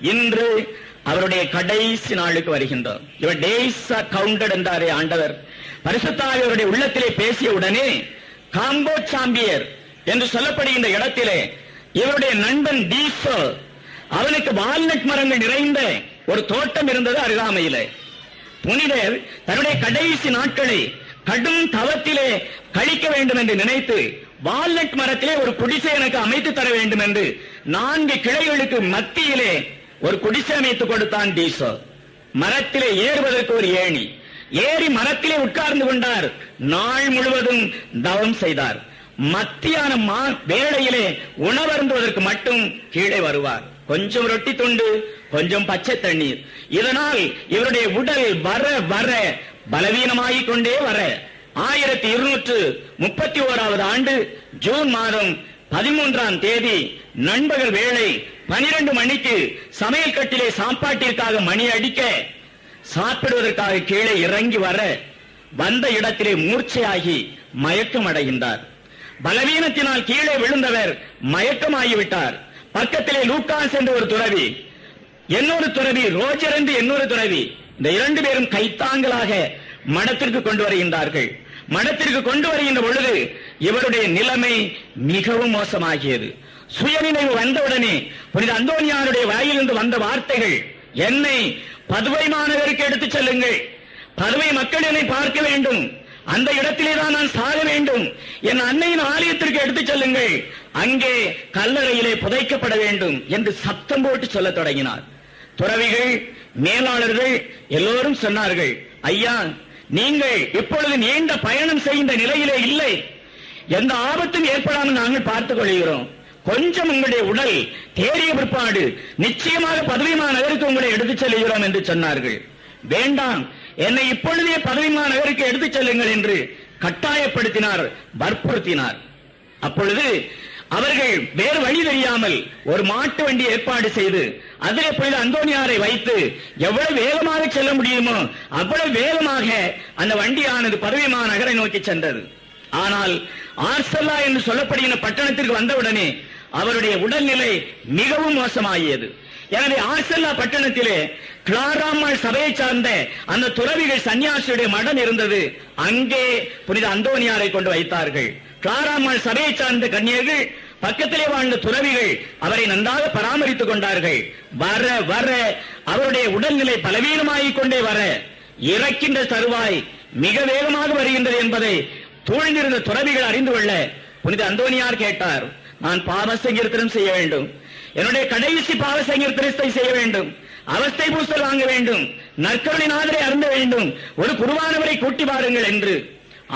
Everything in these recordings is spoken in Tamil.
இன்று அவருடைய கடைசி நாளுக்கு வருகின்றோம். இவர் டேஸ் கவுண்டட் என்றாரே ஆண்டவர். பரிசுத்தாவி அவருடைய உள்ளத்திலே பேசிய உடனே காம்போ சாம்பியர் என்று சொல்லப்படுகின்ற இடத்திலே இவருடைய நண்பன் டீசோ அவனுக்கு வால்நட் மரங்கள் நிறைந்த ஒரு தோட்டம் இருந்தது அருகாமையிலே. புனிதர் தன்னுடைய கடைசி நாட்களை கடும் தவத்திலே கழிக்க வேண்டும் என்று நினைத்து வால்நட் மரத்திலே ஒரு குடிசை எனக்கு அமைத்து தர வேண்டும் என்று நான்கு கிளைகளுக்கு மத்தியிலே ஒரு குடிசை அமைத்து கொடுத்தான் டீசோ மரத்திலே ஏறுவதற்கு ஒரு ஏணி. ஏறி மரத்திலே உட்கார்ந்து கொண்டார். நாள் முழுவதும் தவம் செய்தார். மத்தியான மா வேளையிலே உணவருந்துவதற்கு மட்டும் கீழே வருவார். கொஞ்சம் ரொட்டி துண்டு கொஞ்சம் பச்சை தண்ணீர். இதனால் இவருடைய உடல் வர வர பலவீனமாகிக் கொண்டே வர. ஆயிரத்தி இருநூற்று முப்பத்தி ஓராவது ஆண்டு ஜூன் மாதம் பதிமூன்றாம் தேதி நண்பகல் வேளை பனிரெண்டு மணிக்கு சமையல் கட்டிலே சாப்பாட்டிற்காக மணி அடிக்க சாப்பிடுவதற்காக கீழே இறங்கி வர வந்த இடத்திலே மூர்ச்சையாகி மயக்கம் அடைகின்றார். பலவீனத்தினால் கீழே விழுந்தவர் மயக்கமாகிவிட்டார். பக்கத்திலே லூக்காஸ் என்று ஒரு துறவி இன்னொரு துறவி ரோஜர் என்று இன்னொரு துறவி இந்த இரண்டு பேரும் கைத்தாங்களாக மடத்திற்கு கொண்டு வருகின்றார்கள். மடத்திற்கு கொண்டு வருகின்ற பொழுது இவருடைய நிலைமை மிகவும் மோசமாகியது. சுயநினைவு வந்தவுடனே புனித அந்தோனியாருடைய வாயிலிருந்து வந்த வார்த்தைகள் என்னை பதுவை மாநகருக்கு எடுத்துச் செல்லுங்கள். பதுவை மக்கள் என்னை பார்க்க வேண்டும். அந்த இடத்திலே தான் நான் சாக வேண்டும். என் அன்னையின் ஆலயத்திற்கு எடுத்துச் செல்லுங்கள். அங்கே கல்லறையிலே புதைக்கப்பட வேண்டும் என்று சத்தம் போட்டு சொல்லத் தொடங்கினார். துறவிகள் மேலாளர்கள் எல்லோரும் சொன்னார்கள் ஐயா நீங்கள் இப்பொழுது நீண்ட பயணம் செய்கின்ற நிலையிலே இல்லை. எந்த ஆபத்தும் ஏற்படாமல் நாங்கள் பார்த்துக் கொள்கிறோம். கொஞ்சம் உங்களுடைய உடல் தேறிய பிற்பாடு நிச்சயமாக பதவிமா நகருக்கு உங்களை எடுத்துச் செல்கிறோம் என்று சொன்னார்கள். வேண்டாம் என்னை இப்பொழுதே பதவிமா நகருக்கு எடுத்துச் செல்லுங்கள் என்று கட்டாயப்படுத்தினார் வற்புறுத்தினார். அப்பொழுது அவர்கள் வேறு வழி தெரியாமல் ஒரு மாட்டு வண்டி ஏற்பாடு செய்து அதிலே புனித அந்தோனியாரை வைத்து எவ்வளவு வேகமாக செல்ல முடியுமோ அவ்வளவு வேகமாக அந்த வண்டியானது பதவிமா நகரை நோக்கி சென்றது. ஆனால் ஆர்சல்லா என்று சொல்லப்படுகிற பட்டணத்திற்கு வந்தவுடனே அவருடைய உடல்நிலை மிகவும் மோசமாகியது. எனவே ஆர்சல்லா பட்டணத்திலே கிளாராமாள் சபையை சார்ந்த அந்த துறவிகள் சன்னியாசியுடைய மடம் இருந்தது. அங்கே புனித அந்தோனியாரை கொண்டு வைத்தார்கள். கிளாராமாள் சபையை சார்ந்த கன்னியர்கள் பக்கத்திலே வாழ்ந்த துறவிகள் அவரை நன்றாக பராமரித்துக் கொண்டார்கள். வர வர அவருடைய உடல்நிலை பலவீனமாகிக் கொண்டே வர இறக்கின்ற தருவாய் மிக வேகமாக வருகின்றது என்பதை தூழ்ந்திருந்த துறவிகள் அறிந்து கொள்ள புனித அந்தோனியார் கேட்டார். நான் பாவ சங்கீர்த்தனம் செய்ய வேண்டும். என்னுடைய கடைசி பாவ சங்கீர்த்தனத்தை செய்ய வேண்டும். அவஸ்தை பூசல் வாங்க வேண்டும். நற்கருளின் ஆதரை அருந்த வேண்டும். ஒரு குருவானவரை கூட்டி பாருங்கள் என்று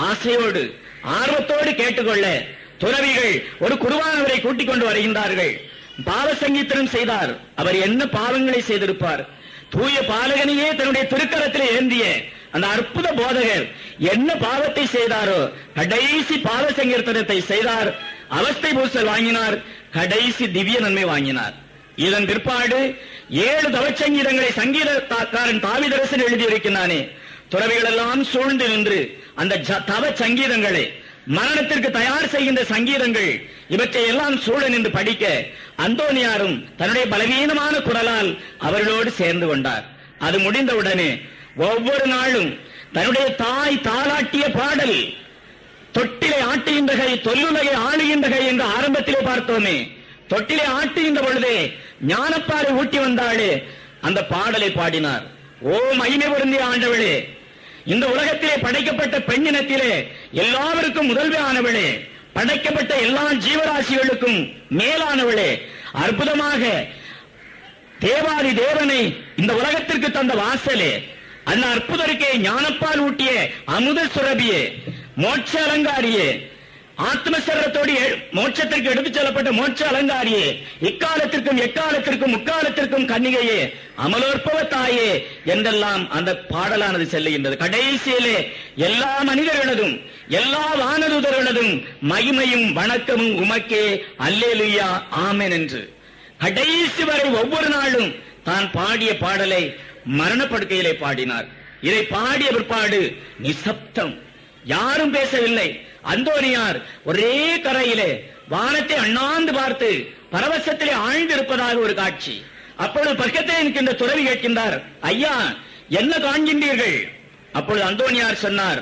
ஆசையோடு ஆர்வத்தோடு கேட்டுக்கொள்ள துறவிகள் ஒரு குருவானவரை கூட்டிக் கொண்டு வருகின்றார்கள். பாவ சங்கீர்த்தனம் செய்தார். அவர் என்ன பாவங்களை செய்திருப்பார்? தூய பாலகனையே தன்னுடைய திருக்கரத்தில் ஏந்திய அந்த அற்புத போதகர் என்ன பாவத்தை செய்தாரோ கடைசி பாவ சங்கீர்த்தனத்தை செய்தார். அவஸ்தை பூசல் வாங்கினார். கடைசி திவ்ய நன்மை வாங்கினார். இதன் பிற்பாடு ஏழு தவச்சங்கீதங்களை சங்கீதக்காரன் தாவிதரசன் எழுதியிருக்கிறானே. துறவிகள் எல்லாம் சூழ்ந்து நின்று அந்த தவ சங்கீதங்களை மரணத்திற்கு தயார் செய்கின்ற சங்கீதங்கள் இவற்றை எல்லாம் சூழ நின்று படிக்க அந்தோனியாரும் தன்னுடைய பலவீனமான குரலால் அவர்களோடு சேர்ந்து கொண்டார். அது முடிந்தவுடனே ஒவ்வொரு நாளும் தன்னுடைய தாய் தாளாட்டிய பாடல் தொட்டிலை ஆட்டுகின்ற கை தொல்லுலகை ஆளுகின்ற கை என்று ஆரம்பத்திலே பார்த்தோமே. தொட்டிலை ஆட்டுகின்ற பொழுதே ஞானப்பாறை ஊட்டி வந்தாளே. அந்த பாடலை பாடினார். ஓ மகிமை பொருந்திய ஆண்டவளே இந்த உலகத்திலே படைக்கப்பட்ட பெண்ணினத்திலே எல்லாருக்கும் முதல்வே ஆனவளே. படைக்கப்பட்ட எல்லா ஜீவராசிகளுக்கும் மேலானவளே. அற்புதமாக தேவாதி தேவனை இந்த உலகத்திற்கு தந்த வாசலே. அந்த அற்புதருக்கே ஞானப்பால் ஊட்டிய அமுத சுரபியே. மோட்ச அலங்காரியே ஆத்மசரத்தோடு மோட்சத்திற்கு எடுத்துச் செல்லப்பட்ட மோட்ச அலங்காரியே இக்காலத்திற்கும் எக்காலத்திற்கும் முக்காலத்திற்கும் கன்னிகையே அமலோற்பவ தாயே என்றெல்லாம் அந்த பாடலானது செல்லுகின்றது. கடைசியிலே எல்லா மனிதர்களதும் எல்லா வானதுதர்களதும் மகிமையும் வணக்கமும் உமக்கே அல்லேலுயா ஆமென் என்று கடைசி வரை ஒவ்வொரு நாளும் தான் பாடிய பாடலை மரணப்படுக்கையிலே பாடினார். இதை பாடிய பிற்பாடு நிசப்தம். யாரும் பேசவில்லை. அந்தோனியார் ஒரே கரையிலே வானத்தை அண்ணாந்து பார்த்து பரவசத்திலே ஆழ்ந்திருப்பதாக ஒரு காட்சி. அப்பொழுது பக்கத்தில் இருக்கின்ற துறவி கேட்கின்றார் ஐயா என்ன காண்கின்றீர்கள்? அப்பொழுது அந்தோனியார் சொன்னார்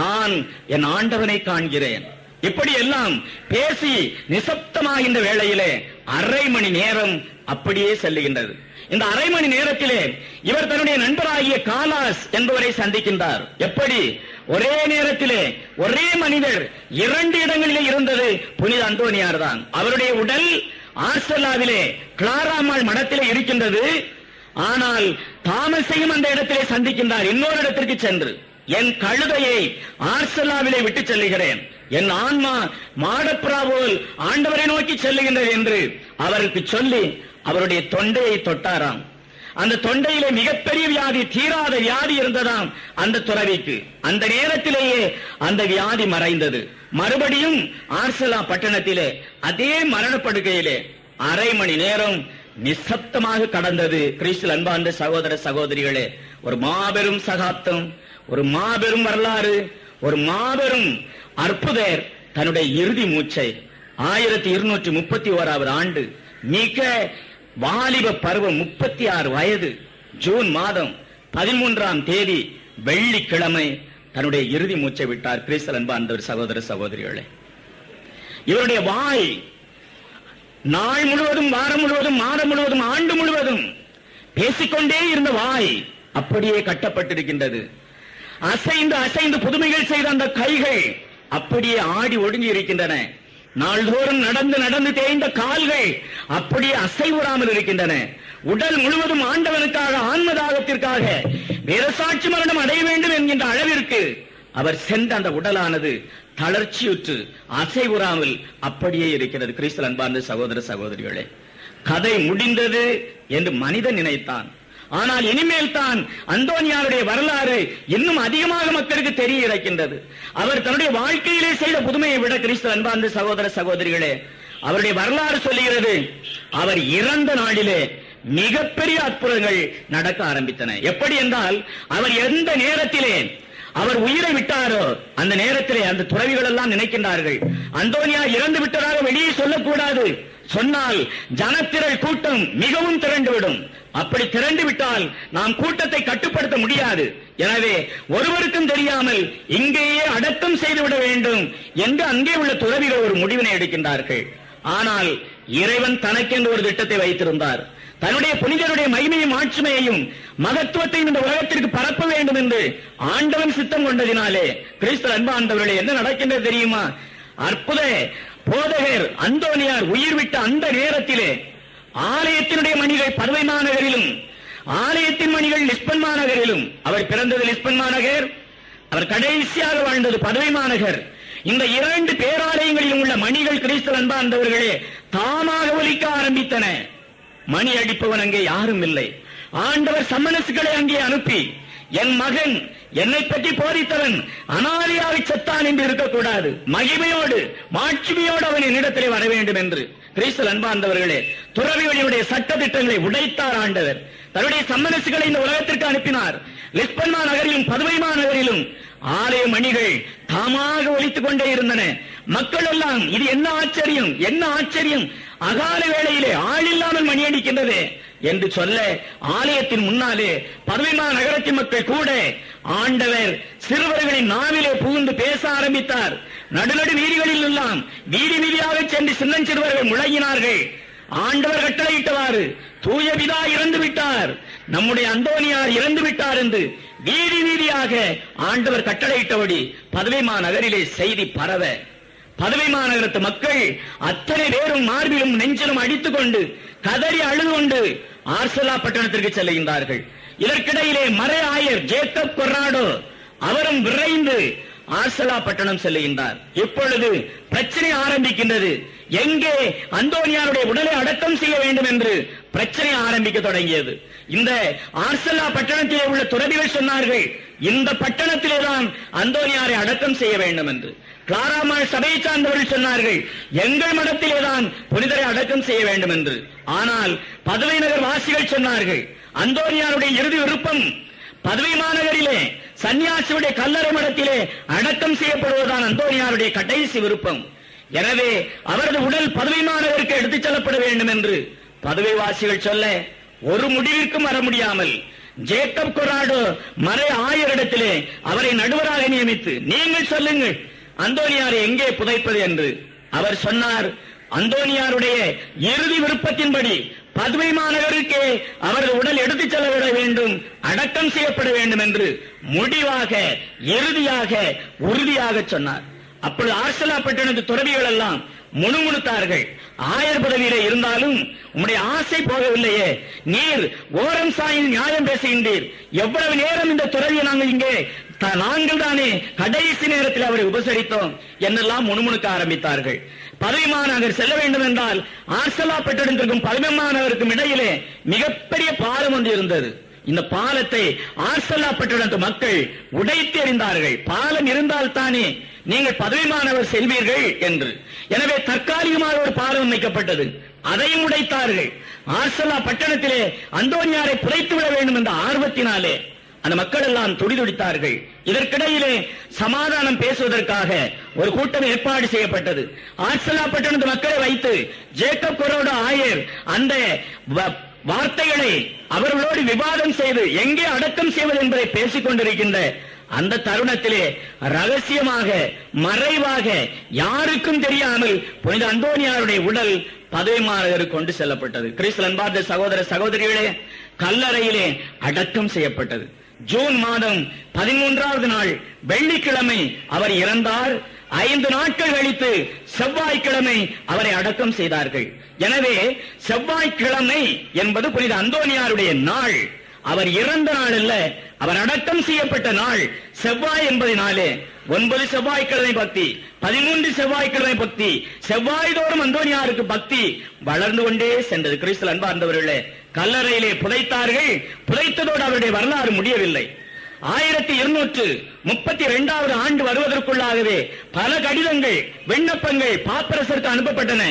நான் என் ஆண்டவனை காண்கிறேன். இப்படி எல்லாம் பேசி நிசப்தமாகின்ற வேளையிலே அரை மணி நேரம் அப்படியே செல்லுகின்றது. இந்த அரை மணி நேரத்திலே இவர் தன்னுடைய நண்பராகிய காலாஸ் என்பவரை சந்திக்கின்றார். எப்படி? ஒரே நேரத்திலே ஒரே மனிதர் இரண்டு இடங்களிலே இருந்தது புனித அந்தோனியார் தான் அவருடைய உடல் ஆர்சலாவிலே கிளாராமாள் மடத்திலே இருக்கின்றது. ஆனால் தாமசையும் அந்த இடத்திலே சந்திக்கின்றார். இன்னொரு இடத்திற்கு சென்று என் கழுதையை ஆர்சலாவிலே விட்டு செல்லுகிறேன். என் ஆன்மா மாடப்புறா போல் ஆண்டவரை நோக்கி செல்லுகின்றது என்று அவருக்கு சொல்லி அவருடைய தொண்டையை தொட்டாராம். அந்த தொண்டையிலே மிகப்பெரிய வியாதி தீராத வியாதி இருந்ததாம் அந்த துறவிக்கு. அந்த நேரத்திலேயே அந்த வியாதி மறைந்தது. மறுபடியும் ஆர்சலா பட்டணத்திலே அதே மரணப்படுக்கையிலே அரை மணி நேரம் நிசப்தமாக கடந்தது கிறிஸ்து அன்பார்ந்த சகோதர சகோதரிகளே. ஒரு மாபெரும் சகாப்தம் ஒரு மாபெரும் வரலாறு ஒரு மாபெரும் அற்புதர் தன்னுடைய இறுதி மூச்சை. ஆயிரத்தி இருநூற்றி முப்பத்தி ஓராவது ஆண்டு மிக வாலிப பருவம் முப்பத்தி ஆறு வயது ஜூன் மாதம் பதிமூன்றாம் தேதி வெள்ளிக்கிழமை தன்னுடைய இறுதி மூச்சை விட்டார் கிறிஸ்தல் அன்பார்ந்தவர் சகோதர சகோதரிகளே. இவருடைய வாய் நாள் முழுவதும் வாரம் முழுவதும் மாதம் முழுவதும் ஆண்டு முழுவதும் பேசிக்கொண்டே இருந்த வாய் அப்படியே கட்டப்பட்டிருக்கின்றது. அசைந்து அசைந்து புதுமைகள் செய்த அந்த கைகள் அப்படியே ஆடி ஒடுங்கி இருக்கின்றன. நாள்தோறும் நடந்து நடந்து தேய்ந்த கால்கள் அப்படியே அசைவுறாமல் இருக்கின்றன. உடல் முழுவதும் ஆண்டவனுக்காக ஆன்மதாகத்திற்காக வீரசாட்சி மரணம் அடைய வேண்டும் என்கின்ற அளவிற்கு அவர் சென்ற அந்த உடலானது தளர்ச்சியுற்று அசைவுறாமல் அப்படியே இருக்கிறது. கிறிஸ்தல் அன்பார்ந்த சகோதர சகோதரிகளே கதை முடிந்தது என்று மனிதன் நினைத்தான். ஆனால் இனிமேல் தான் அந்தோனியாருடைய வரலாறு இன்னும் அதிகமாக மக்களுக்கு தெரிய இருக்கின்றது அவர் தன்னுடைய வாழ்க்கையிலே செய்த புதுமையை விட கிறிஸ்து அன்பார்ந்த சகோதர சகோதரிகளே அவருடைய வரலாறு சொல்லுகிறது அவர் இறந்த நாளிலே மிகப்பெரிய அற்புதங்கள் நடக்க ஆரம்பித்தன. எப்படி என்றால் அவர் எந்த நேரத்திலே அவர் உயிரை விட்டாரோ அந்த நேரத்திலே அந்த துறவிகள் எல்லாம் நினைக்கின்றார்கள். அந்தோனியா இறந்து விட்டதாக வெளியே சொல்லக்கூடாது. சொன்னால் ஜனத்திரள் கூட்டம் மிகவும் திரண்டுவிடும் அப்படி திரண்டு விட்டால் நாம் கூட்டத்தை கட்டுப்படுத்த முடியாது. எனவே ஒருவருக்கும் தெரியாமல் இங்கேயே அடக்கம் செய்துவிட வேண்டும் என்று அங்கே உள்ள துறவிகள் ஒரு முடிவினை எடுக்கின்றார்கள். ஆனால் இறைவன் தனக்கென்று ஒரு திட்டத்தை வைத்திருந்தார். தன்னுடைய புனிதருடைய மகிமையும் ஆட்சிமையையும் மகத்துவத்தையும் இந்த உலகத்திற்கு பரப்ப வேண்டும் என்று ஆண்டவன் சித்தம் கொண்டதினாலே கிறிஸ்து அன்பாண்டவர்களே என்ன நடக்கின்றது தெரியுமா? அற்புத போதகர் அந்தோனியார் உயிர் விட்ட அந்த நேரத்திலே ஆலயத்தினுடைய மணிகள் பதுவை மாநகரிலும் ஆலயத்தின் மணிகள் லிஸ்பன் மாநகரிலும். அவர் பிறந்தது லிஸ்பன் மாநகர் அவர் கடைசியாக வாழ்ந்தது பதுவை மாநகர். இந்த இரண்டு பேராலயங்களிலும் உள்ள மணிகள் கிறிஸ்தவ அன்பார்ந்தவர்களே தாமாக ஒலிக்க ஆரம்பித்தன. மணி அடிப்பவன் அங்கே யாரும் இல்லை. ஆண்டவர் சம்மனசுகளை அங்கே அனுப்பி என் மகன் என்னை பற்றி போதித்தவன் அனாதையாக செத்தான் என்று இருக்கக்கூடாது. மகிமையோடு மாட்சிமையோடு அவன் என்னிடத்திலே வர வேண்டும் என்று. கிறிஸ்தல் அன்பார்ந்தவர்களே துறவிகளினுடைய சட்ட திட்டங்களை உடைத்தார் ஆண்டவர். தன்னுடைய சம்மனசுகளை இந்த உலகத்திற்கு அனுப்பினார். லிஸ்பன்மா நகரிலும் பதுமைமா நகரிலும் ஆலய மணிகள் தாமாக ஒழித்துக் கொண்டே இருந்தன. மக்கள் எல்லாம் இது என்ன ஆச்சரியம்? என்ன ஆச்சரியம்? அகால வேளையிலே ஆள் இல்லாமல் மணி அடிக்கின்றது. என்று சொல்ல ஆலயத்தின் முன்னாலே பதவிமா நகரத்தின் மக்கள் கூட ஆண்டவர் சிறுவர்களின் நாவிலே புகுந்து பேச ஆரம்பித்தார். நடுநடு வீதிகளில் எல்லாம் வீதி வீதியாக சென்று சின்னஞ்சிறுவர்கள் முழங்கினார்கள். ஆண்டவர் கட்டளையிட்டவாறு தூய பிதா இறந்து விட்டார். நம்முடைய அந்தோனியார் இறந்து விட்டார் என்று வீதி வீதியாக ஆண்டவர் கட்டளையிட்டபடி பதவிமா நகரிலே செய்தி பரவ. பதவி மாநகரத்து மக்கள் அத்தனை பேரும் மார்பிலும் நெஞ்சிலும் அடித்துக் கொண்டு கதறி அழுது கொண்டு ஆர்சலா பட்டணத்திற்கு செல்கின்றார்கள். இதற்கிடையிலே மறை ஆயர் ஜேக்கப் கொர்னாடோ அவரும் விரைந்து ஆர்சலா பட்டணம் செல்லுகின்றார் இப்பொழுது பிரச்சனை ஆரம்பிக்கின்றது. எங்கே அந்தோனியாருடைய உடலை அடக்கம் செய்ய வேண்டும் என்று பிரச்சனை ஆரம்பிக்க தொடங்கியது. இந்த ஆர்சலா பட்டணத்திலே உள்ள துறவிகள் சொன்னார்கள் இந்த பட்டணத்திலே தான் அந்தோனியாரை அடக்கம் செய்ய வேண்டும் என்று. கிளாராமாள் சபையை சார்ந்தவர்கள் சொன்னார்கள் எங்கள் மடத்திலே தான் புனிதரை அடக்கம் செய்ய வேண்டும் என்று ஆனால் பதவி நகர் வாசிகள் சொன்னார்கள் அந்தோனியாருடைய இறுதி விருப்பம் பதவி மாநகரிலே சன்னியாசியுடைய கல்லறை மடத்திலே அடக்கம் செய்யப்படுவதுதான் அந்தோனியாருடைய கடைசி விருப்பம். எனவே அவரது உடல் பதவி மாநகருக்கு எடுத்துச் செல்லப்பட வேண்டும் என்று பதவிவாசிகள் சொல்ல ஒரு முடிவிற்கும் வர முடியாமல் ஜேக்கப் கொராடோ மறை ஆயரிடத்திலே அவரை நடுவராக நியமித்து நீங்கள் சொல்லுங்கள் அந்தோனியாரை எங்கே புதைப்பது என்று அவர் சொன்னார் அந்தோனியாருடைய இறுதி விருப்பத்தின்படி பதுமை மாநகருக்கே அவரது உடல் எடுத்துச் செல்லப்பட வேண்டும் அடக்கம் செய்யப்பட வேண்டும் என்று முடிவாக இறுதியாக உறுதியாக சொன்னார். அப்பொழுது ஆர்சலா பட்டினத்து துறவிகள் எல்லாம் முணுமுணுத்தார்கள். ஆயர் பதவியிலே இருந்தாலும் உம்முடைய ஆசை போகவில்லையே நீர் ஓரம் சாயின் நியாயம் பேசுகின்றீர். எவ்வளவு நேரம் இந்த துறவியை நாங்கள் இங்கே நாங்கள் தானே கடைசி நேரத்தில் அவரை உபசரித்தோம் என்னெல்லாம் முணுமுணுக்க ஆரம்பித்தார்கள். பதவி மாநகர் செல்ல வேண்டும் என்றால் ஆர்சலா பட்டணத்திற்கும் பதவி மாநகருக்கும் இடையிலே மிகப்பெரிய பாலம் ஒன்று இருந்தது. இந்த பாலத்தை ஆர்சலா பட்டணத்து மக்கள் உடைத்து எறிந்தார்கள். பாலம் இருந்தால் தானே நீங்கள் பதவி மாணவர் செல்வீர்கள் என்று. எனவே தற்காலிகமாக ஒரு பாலம் அமைக்கப்பட்டது. அதையும் உடைத்தார்கள். ஆர்சலா பட்டணத்திலே அந்தோனியாரை புதைத்து விட வேண்டும் என்ற ஆர்வத்தினாலே அந்த மக்கள் எல்லாம் துடிதுடித்தார்கள். இதற்கிடையிலே சமாதானம் பேசுவதற்காக ஒரு கூட்டம் ஏற்பாடு செய்யப்பட்டது. ஆர்சலா பட்டணத்து மக்களை வைத்து ஜேக்கப் கொரோட ஆயர் அந்த வார்த்தைகளை அவர்களோடு விவாதம் செய்து எங்கே அடக்கம் செய்வது என்பதை பேசிக் கொண்டிருக்கின்ற அந்த தருணத்திலே ரகசியமாக மறைவாக யாருக்கும் தெரியாமல் புனித அந்தோனியாருடைய உடல் பதவி மாநகருக்கு கொண்டு செல்லப்பட்டது. கிறிஸ்தல் அன்பார்ந்த சகோதர சகோதரிகளே கல்லறையிலே அடக்கம் செய்யப்பட்டது. ஜூன் மாதம் பதிமூன்றாவது நாள் வெள்ளிக்கிழமை அவர் இறந்தார். ஐந்து நாட்கள் கழித்து செவ்வாய்க்கிழமை அவரை அடக்கம் செய்தார்கள். எனவே செவ்வாய்க்கிழமை என்பது புனித அந்தோனியாருடைய நாள். அவர் இறந்த நாள் அல்ல அவர் அடக்கம் செய்யப்பட்ட நாள். செவ்வாய் என்பதினாலே ஒன்பது செவ்வாய்க்கிழமை பக்தி பதிமூன்று செவ்வாய்க்கிழமை பக்தி செவ்வாய் தோறும் அந்தோனியாருக்கு பக்தி வளர்ந்து கொண்டே சென்றது. கிறிஸ்தல் அன்பார்ந்தவர்களே கல்லறையிலே புதைத்தார்கள். புதைத்ததோடு அவருடைய வரலாறு முடியவில்லை. ஆயிரத்தி இருநூற்று முப்பத்தி இரண்டாவது ஆண்டு வருவதற்குள்ளாகவே பல கடிதங்கள் விண்ணப்பங்கள் பாப்பரசருக்கு அனுப்பப்பட்டன.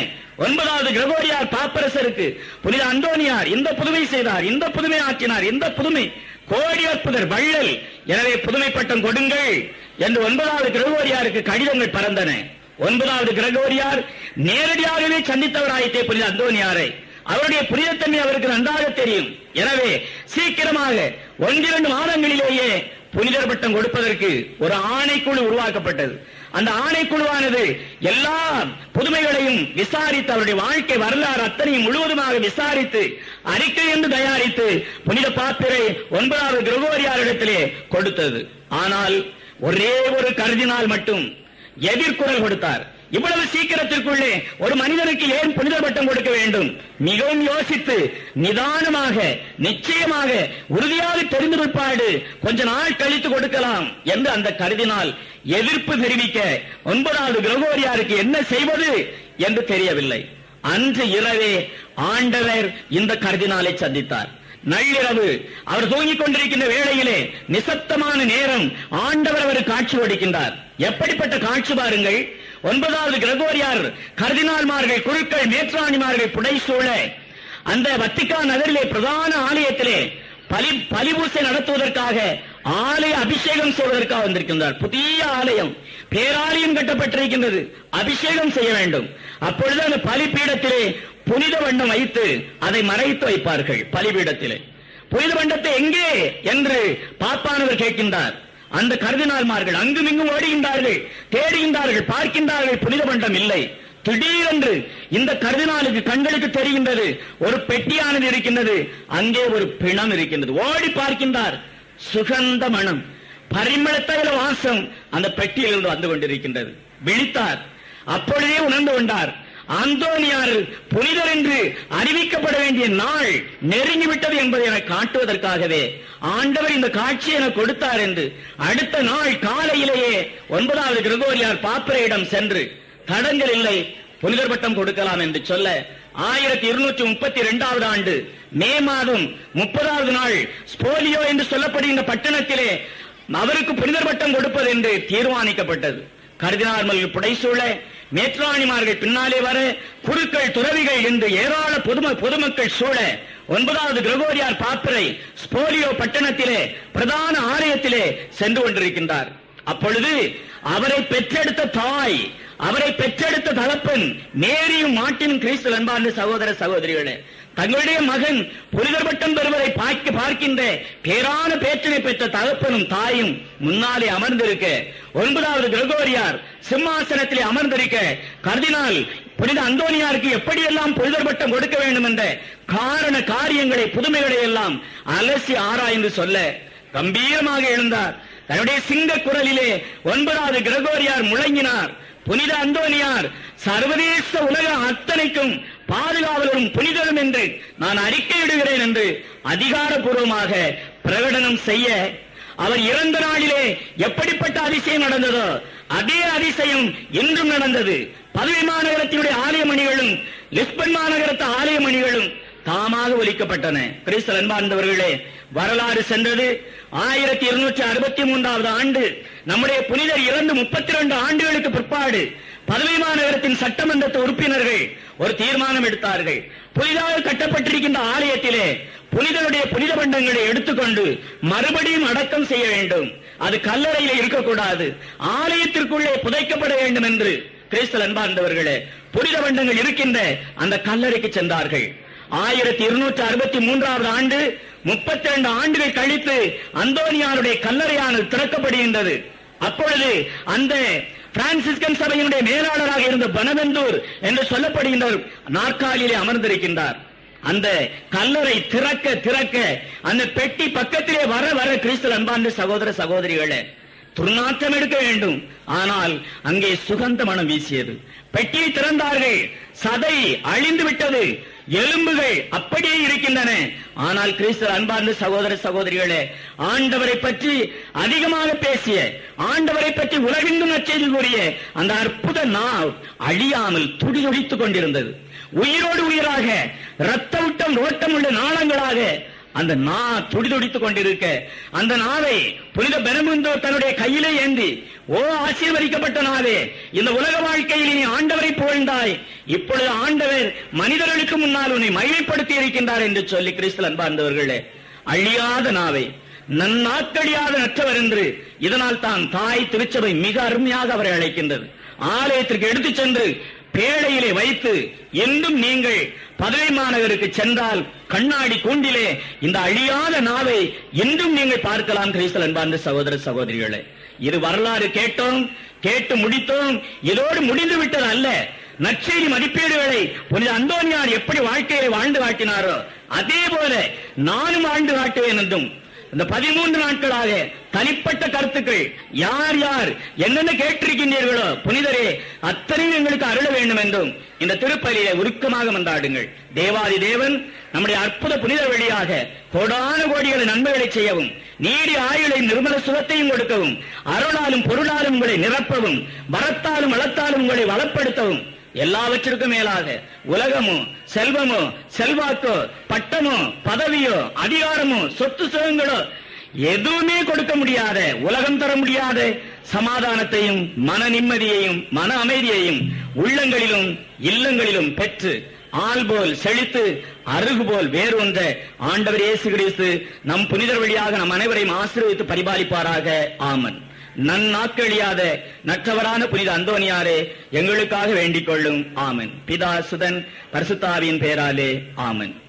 ஒன்பதாவது கிரகோரியார் பாப்பரசருக்கு புனித அந்தோனியார் இந்த புதுமை செய்தார் இந்த புதுமை ஆக்கினார் இந்த புதுமை. கோடி அற்புதர் வள்ளல் எனவே புதுமை பட்டம் கொடுங்கள் என்று ஒன்பதாவது கிரகோரியாருக்கு கடிதங்கள் பறந்தன. ஒன்பதாவது கிரகோரியார் நேரடியாகவே சந்தித்தவராயிட்டே புனித அந்தோனியாரை. அவருடைய புனிதத்தன்மை அவருக்கு நன்றாக தெரியும். எனவே சீக்கிரமாக ஒன்றிரண்டு மாதங்களிலேயே புனிதர் பட்டம் கொடுப்பதற்கு ஒரு ஆணைக்குழு உருவாக்கப்பட்டது. அந்த ஆணைக்குழுவானது எல்லா புதுமைகளையும் விசாரித்து அவருடைய வாழ்க்கை வரலாறு அத்தனையும் முழுவதுமாக விசாரித்து அறிக்கை என்று தயாரித்து புனித பாத்திரை ஒன்பதாவது கிரகோரியாரிடத்திலே கொடுத்தது. ஆனால் ஒரே ஒரு கருதினால் மட்டும் எதிர்குரல் கொடுத்தார். இவ்வளவு சீக்கிரத்திற்குள்ளே ஒரு மனிதனுக்கு ஏன் புனித பட்டம் கொடுக்க வேண்டும்? மிகவும் யோசித்து நிதானமாக நிச்சயமாக உறுதியாக தெரிந்து பிற்பாடு கொஞ்ச நாள் கழித்து கொடுக்கலாம் என்று அந்த கருதினால் எதிர்ப்பு தெரிவிக்க ஒன்பதாவது கிரகோரியாருக்கு என்ன செய்வது என்று தெரியவில்லை. அன்று இரவே ஆண்டவர் இந்த கருதினாலை சந்தித்தார். நள்ளிரவு அவர் தூங்கிக் கொண்டிருக்கின்ற வேளையிலே நிசப்தமான நேரம் ஆண்டவர் அவருக்கு காட்சி கொடுக்கின்றார். எப்படிப்பட்ட காட்சி பாருங்கள். ஒன்பதாவது கிரகோரியார் கர்தினால்மார்கள் குருக்கள் மேற்றாணிமார்கள் புடைசூழ. அந்த வத்திக்கா நகரிலே பிரதான ஆலயத்திலே பலி பலிபூசை நடத்துவதற்காக ஆலய அபிஷேகம் செய்வதற்காக வந்திருக்கின்றார். புதிய ஆலயம் பேராலயம் கட்டப்பட்டிருக்கின்றது. அபிஷேகம் செய்ய வேண்டும். அப்பொழுது அந்த பலிபீடத்திலே புனித வண்டம் வைத்து அதை மறைத்து வைப்பார்கள் பலிபீடத்திலே. புனித வண்டத்தை எங்கே? என்று பாப்பானவர் கேட்கின்றார். அந்த கருதினால்மார்கள் அங்கும் இங்கும் ஓடுகின்றார்கள் தேடுகின்றார்கள் பார்க்கின்றார்கள் புனித பண்டம் இல்லை. திடீரென்று இந்த கருதினாலுக்கு கண்களுக்கு தெரிகின்றது ஒரு பெட்டியானது இருக்கின்றது அங்கே ஒரு பிணம் இருக்கின்றது. ஓடி பார்க்கின்றார் சுகந்த மனம். பரிமளத்தையில வாசம் அந்த பெட்டியிலிருந்து வந்து கொண்டிருக்கின்றது. விழித்தார். அப்பொழுதே உணர்ந்து கொண்டார் அந்தோனியார் புனிதர் என்று அறிவிக்கப்பட வேண்டிய நாள் நெருங்கிவிட்டது என்பதை என காட்டுவதற்காகவே ஆண்டவர் இந்த காட்சியை எனக்கு கொடுத்தார் என்று அடுத்த நாள் காலையிலேயே ஒன்பதாவது கிரகோரியார் பாப்பரையிடம் சென்று தடங்கள் இல்லை புனிதர் பட்டம் கொடுக்கலாம் என்று சொல்ல ஆயிரத்தி இருநூற்றி முப்பத்தி இரண்டாவது ஆண்டு மே மாதம் முப்பதாவது நாள் ஸ்போலியோ என்று சொல்லப்படுகின்ற பட்டணத்திலே அவருக்கு புனிதர் பட்டம் கொடுப்பது என்று தீர்மானிக்கப்பட்டது. கருதினார்கள் புடைசூழ மேற்றாணிமார்கள் பின்னாலே வர குருக்கள் துறவிகள் என்று ஏராள பொதும பொதுமக்கள் சூழ ஒன்பதாவது கிரகோரியார் பாப்பரை ஸ்போலியோ பட்டணத்திலே பிரதான ஆலயத்திலே சென்று கொண்டிருக்கின்றார். அப்பொழுது அவரை பெற்றெடுத்த தாய் அவரை பெற்றெடுத்த தகப்பன் மேரியும் மாட்டின் கிறிஸ்து அன்பார்ந்த சகோதர சகோதரிகளே தங்களுடைய மகன் புனிதர் பட்டம் பெறுவதை பார்க்க பார்க்கின்ற பேரான பேச்சினை பெற்ற தகப்பனும் தாயும் முன்னாலே அமர்ந்திருக்க ஒன்பதாவது கிரகோரியார் சிம்மாசனத்திலே அமர்ந்திருக்க கர்தினால் புனித அந்தோனியாருக்கு எப்படியெல்லாம் புனிதர் பட்டம் கொடுக்க வேண்டும் என்ற காரண காரியங்களை புதுமைகளை எல்லாம் அலசி ஆராய்ந்து சொல்ல கம்பீரமாக எழுந்தார். தன்னுடைய சிங்க குரலிலே ஒன்பதாவது கிரகோரியார் முழங்கினார். புனித அந்தோனியார் சர்வதேச உலக அத்தனைக்கும் பாதுகாவலரும் புனிதரும் என்று நான் அறிக்கையிடுகிறேன் என்று அதிகாரபூர்வமாக பிரகடனம் செய்ய அவர் இறந்த நாளிலே எப்படிப்பட்ட அதிசயம் நடந்ததோ அதே அதிசயம் இன்றும் நடந்தது. பதவி மாநகரத்தினுடைய ஆலய மணிகளும் லிஸ்பன் மாநகரத்து ஆலய மணிகளும் தாமாக ஒலிக்கப்பட்டன. கிறிஸ்தல் அன்பார்ந்தவர்களே வரலாறு சென்றது. ஆயிரத்தி இருநூற்றி அறுபத்தி மூன்றாவது ஆண்டு நம்முடைய புனிதர் இறந்து முப்பத்தி ரெண்டு ஆண்டுகளுக்கு பிற்பாடு பதவி மாநகரத்தின் சட்டமன்ற உறுப்பினர்கள் ஒரு தீர்மானம் எடுத்தார்கள். புதிதாக கட்டப்பட்டிருக்கின்ற ஆலயத்திலே புனிதருடைய புனித பண்டங்களை எடுத்துக்கொண்டு மறுபடியும் அடக்கம் செய்ய வேண்டும். அது கல்லறையில இருக்கக்கூடாது. ஆலயத்திற்குள்ளே புதைக்கப்பட வேண்டும் என்று கிறிஸ்தல் அன்பார்ந்தவர்களே புனித பண்டங்கள் இருக்கின்ற அந்த கல்லறைக்கு சென்றார்கள். ஆயிரத்தி இருநூற்றி அறுபத்தி மூன்றாவது ஆண்டு முப்பத்தி ரெண்டு ஆண்டுகள் கழித்து அந்தோனியாருடைய கல்லறையானது திறக்கப்படுகின்றது. அப்பொழுது அந்த பிரான்சிஸ்கன் சபையினுடைய மேலாளராக இருந்த பனவெந்தூர் என்று சொல்லப்படுகின்ற நாற்காலியிலே அமர்ந்திருக்கின்றார். அந்த கல்லறை திறக்க திறக்க அந்த பெட்டி பக்கத்திலே வர வர கிறிஸ்து அன்பார்ந்த சகோதர சகோதரிகளே துர்நாற்றம் எடுக்க வேண்டும். ஆனால் அங்கே சுகந்த மனம் வீசியது. பெட்டியை திறந்தார்கள். சதை அழிந்து விட்டது எலும்புகள் அப்படியே இருக்கின்றன. ஆனால் கிறிஸ்தர் அன்பார்ந்த சகோதர சகோதரிகளே ஆண்டவரை பற்றி அதிகமாக பேசிய ஆண்டவரை பற்றி உலகெங்கும் நச்செய்தி கூறிய அந்த அற்புத நாள் அழியாமல் துடிதுடித்துக் கொண்டிருந்தது. உயிரோடு உயிராக ரத்த ஊட்டம் ஓட்டம் உள்ள நாளங்களாக அந்த நா துடிதுடித்துக் கொண்டிருக்க அந்த நாவை புனித பெருமுந்தோர் தன்னுடைய கையிலே ஏந்தி ஓ ஆசீர்வதிக்கப்பட்ட நாளே இந்த உலக வாழ்க்கையில் நீ ஆண்டவரை புகழ்ந்தாய். இப்பொழுது ஆண்டவர் மனிதர்களுக்கு முன்னால் உன்னை மகிமைப்படுத்தி இருக்கின்றார் என்று சொல்லி கிறிஸ்தல் அன்பார்ந்தவர்களே அழியாத நாவை நன்னாக்கழியாத நற்றவர் என்று இதனால் தான் தாய் திருச்சபை மிக அருமையாக அவரை அழைக்கின்றது. ஆலயத்திற்கு எடுத்துச் சென்று பேழையிலே வைத்து என்றும் நீங்கள் பதவி மாநகருக்கு சென்றால் கண்ணாடி கூண்டிலே இந்த அழியாத நாவை என்றும் நீங்கள் பார்க்கலாம் கிறிஸ்தல் அன்பார்ந்த சகோதர சகோதரிகளே. இது வரலாறு கேட்டோம் கேட்டு முடித்தோம். இதோடு முடிந்து விட்டது அல்ல. நற்செய்தி மதிப்பீடுகளை புனித அந்தோனியார் எப்படி வாழ்க்கையை வாழ்ந்து காட்டினாரோ அதே போல நானும் வாழ்ந்து காட்டுவேன் என்றும். இந்த பதிமூன்று நாட்களாக தனிப்பட்ட கருத்துக்கள். யார் யார்? என்னென்ன கேட்டிருக்கின்றீர்களோ புனிதரே அத்தனையும் எங்களுக்கு அருள வேண்டும் என்றும் இந்த திருப்பலியை உருக்கமாக மன்றாடுங்கள். தேவாதி தேவன் நம்முடைய அற்புத புனித வழியாக கோடான கோடிகளை நன்மைகளை செய்யவும் நீடி ஆயுளை நிர்மல சுகத்தையும் கொடுக்கவும் அருளாலும் பொருளாலும் உங்களை நிரப்பவும் வரத்தாலும் வளத்தாலும் உங்களை வளப்படுத்தவும் எல்லாவற்றிற்கும் மேலாக உலகமோ செல்வமோ செல்வாக்கோ பட்டமோ பதவியோ அதிகாரமோ சொத்து சுகங்களோ எதுவுமே கொடுக்க முடியாத உலகம் தர முடியாத சமாதானத்தையும் மன நிம்மதியையும் மன அமைதியையும் உள்ளங்களிலும் இல்லங்களிலும் பெற்று ஆள் போல் செழித்து அருகு போல் வேறு ஒன்ற ஆண்டவர் இயேசு கிறிஸ்து நம் புனிதர் வழியாக நம் அனைவரையும் ஆசீர்வித்து பரிபாலிப்பாராக. ஆமன். நன்னாக்களியாத நற்றவரான புனித அந்தோனியாரே எங்களுக்காக வேண்டிக் கொள்ளும். ஆமன். பிதா சுதன் பரிசுத்தாவின் பெயராலே. ஆமன்.